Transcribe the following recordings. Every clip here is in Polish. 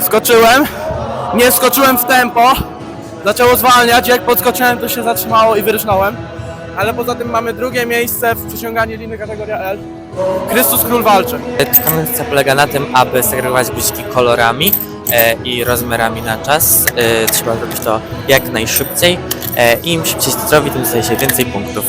Skoczyłem, nie skoczyłem w tempo, zaczęło zwalniać, jak podskoczyłem to się zatrzymało i wyrysznąłem. Ale poza tym mamy drugie miejsce w przyciąganiu liny kategoria L. Chrystus Król walczy. Konwencja polega na tym, aby segregować guziki kolorami e, i rozmiarami na czas. E, trzeba zrobić to jak najszybciej. E, Im szybciej to zrobi, tym dostaje się więcej punktów.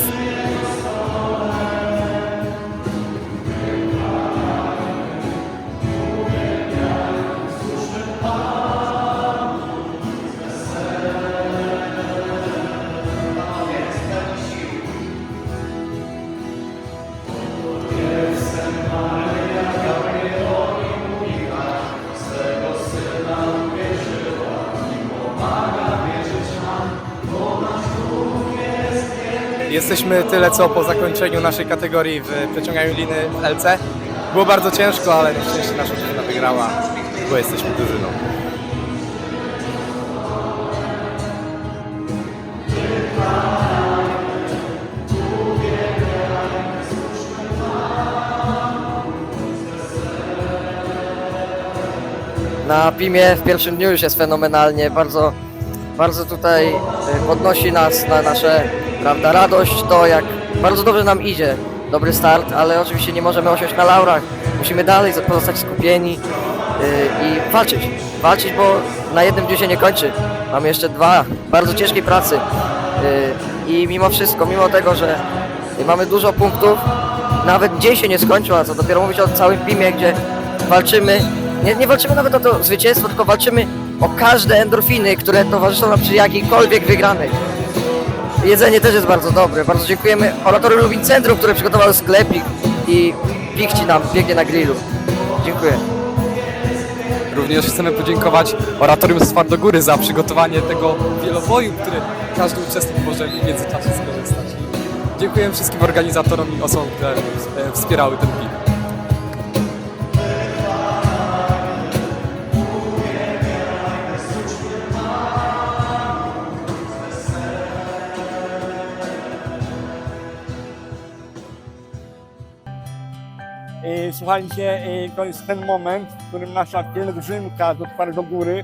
Jesteśmy tyle co po zakończeniu naszej kategorii w przeciąganiu liny w LC. Było bardzo ciężko, ale na szczęście nasza drużyna wygrała, bo jesteśmy drużyną. Na PIMie w pierwszym dniu już jest fenomenalnie, bardzo, bardzo tutaj y, podnosi nas na nasze, prawda, radość, to jak bardzo dobrze nam idzie, dobry start, ale oczywiście nie możemy osiąść na laurach, musimy dalej pozostać skupieni y, i walczyć, walczyć, bo na jednym dniu się nie kończy, mamy jeszcze dwa bardzo ciężkiej pracy i mimo wszystko, mimo tego, że mamy dużo punktów, nawet dzień się nie skończył, a co dopiero mówić o całym PIMie, gdzie walczymy, nie, nie walczymy nawet o to zwycięstwo, tylko walczymy o każde endorfiny, które towarzyszą nam przy jakiejkolwiek wygranej. Jedzenie też jest bardzo dobre. Bardzo dziękujemy Oratorium Lubin Centrum, które przygotowało sklepik i pichci nam biegnie na grillu. Dziękuję. Również chcemy podziękować Oratorium z Twardogóry za przygotowanie tego wieloboju, który każdy uczestnik może w międzyczasie skorzystać. Dziękuję wszystkim organizatorom i osobom, które e, wspierały ten film. Słuchajcie, e, to jest ten moment, w którym nasza pielgrzymka do Twardogóry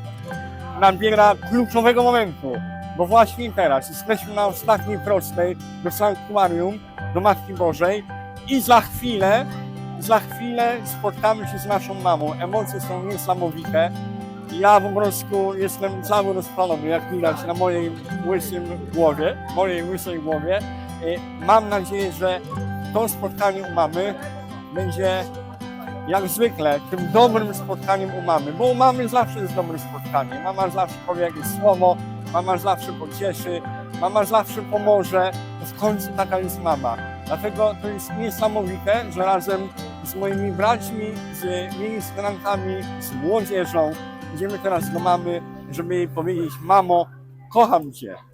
nabiera kluczowego momentu. Bo właśnie teraz jesteśmy na ostatniej prostej do sanktuarium, do Matki Bożej i za chwilę, za chwilę spotkamy się z naszą mamą. Emocje są niesamowite. Ja po prostu jestem cały rozpalony, jak widać na mojej łysym głowie, mojej łysej głowie. E, Mam nadzieję, że to spotkanie mamy będzie jak zwykle tym dobrym spotkaniem u mamy, bo u mamy zawsze jest dobrym spotkaniem. Mama zawsze powie jakieś słowo, mama zawsze pocieszy, mama zawsze pomoże, w końcu taka jest mama. Dlatego to jest niesamowite, że razem z moimi braćmi, z ministrantami, z młodzieżą idziemy teraz do mamy, żeby jej powiedzieć, mamo, kocham Cię.